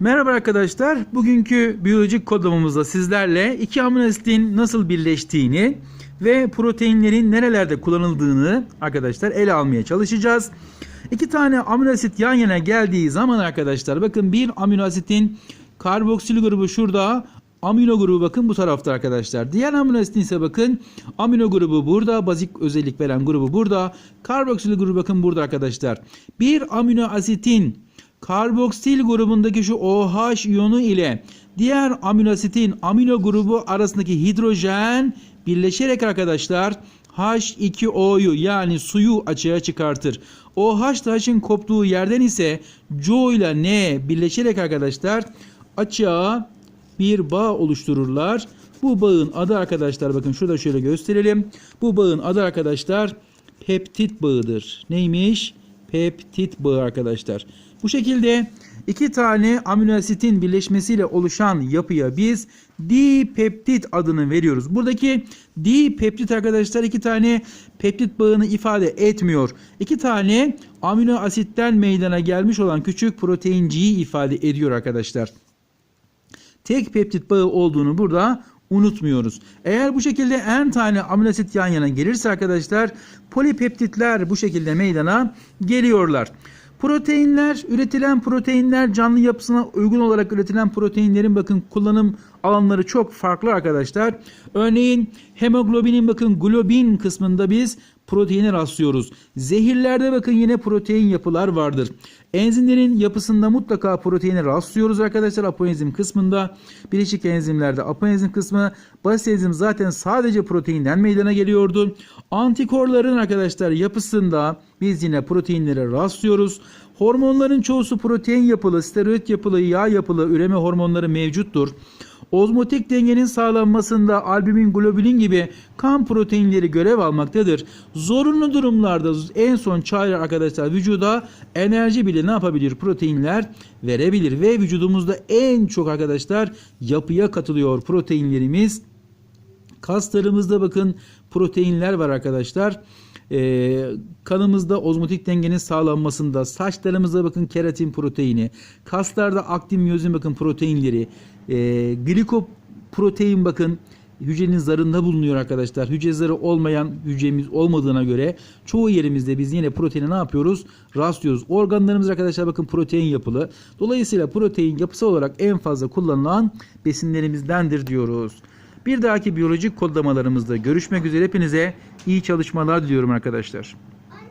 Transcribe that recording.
Merhaba arkadaşlar. Bugünkü biyolojik kodlamamızda sizlerle iki amino asitin nasıl birleştiğini ve proteinlerin nerelerde kullanıldığını arkadaşlar ele almaya çalışacağız. İki tane amino asit yan yana geldiği zaman arkadaşlar bakın bir amino asitin karboksil grubu şurada, amino grubu bakın bu tarafta arkadaşlar. Diğer amino asitin ise bakın amino grubu burada, bazik özellik veren grubu burada, karboksil grubu bakın burada arkadaşlar. Bir amino asitin karboksil grubundaki şu OH iyonu ile diğer amino asitin amino grubu arasındaki hidrojen birleşerek arkadaşlar H2O'yu yani suyu açığa çıkartır. OH H'in koptuğu yerden ise CO ile N birleşerek arkadaşlar açığa bir bağ oluştururlar. Bu bağın adı arkadaşlar bakın şurada şöyle gösterelim. Bu bağın adı arkadaşlar peptit bağıdır. Neymiş? Peptit bağı arkadaşlar. Bu şekilde iki tane amino asitin birleşmesiyle oluşan yapıya biz dipeptit adını veriyoruz. Buradaki dipeptit arkadaşlar iki tane peptit bağını ifade etmiyor. İki tane amino asitten meydana gelmiş olan küçük proteinciyi ifade ediyor arkadaşlar. Tek peptit bağı olduğunu burada unutmuyoruz. Eğer bu şekilde en tane amino asit yan yana gelirse arkadaşlar polipeptitler bu şekilde meydana geliyorlar. Proteinler, üretilen proteinler canlı yapısına uygun olarak üretilen proteinlerin bakın kullanım alanları çok farklı arkadaşlar. Örneğin hemoglobinin bakın globin kısmında biz proteine rastlıyoruz. Zehirlerde bakın yine protein yapılar vardır. Enzimlerin yapısında mutlaka proteine rastlıyoruz arkadaşlar apoenzim kısmında. Bileşik enzimlerde apoenzim kısmı, basit enzim zaten sadece proteinden meydana geliyordu. Antikorların arkadaşlar yapısında biz yine proteinlere rastlıyoruz. Hormonların çoğusu protein yapılı, steroid yapılı, yağ yapılı üreme hormonları mevcuttur. Ozmotik dengenin sağlanmasında albumin, globulin gibi kan proteinleri görev almaktadır. Zorunlu durumlarda en son çare arkadaşlar vücuda enerji bile ne yapabilir? Proteinler verebilir ve vücudumuzda en çok arkadaşlar yapıya katılıyor proteinlerimiz. Kaslarımızda bakın proteinler var arkadaşlar. Ee, kanımızda ozmotik dengenin sağlanmasında, saçlarımızda bakın keratin proteini, kaslarda aktin miyozin bakın proteinleri, e, glikoprotein bakın hücrenin zarında bulunuyor arkadaşlar. Hücre zarı olmayan hücremiz olmadığına göre çoğu yerimizde biz yine proteine ne yapıyoruz? Rastlıyoruz. Organlarımız arkadaşlar bakın protein yapılı. Dolayısıyla protein yapısı olarak en fazla kullanılan besinlerimizdendir diyoruz. Bir dahaki biyolojik kodlamalarımızda görüşmek üzere hepinize iyi çalışmalar diliyorum arkadaşlar.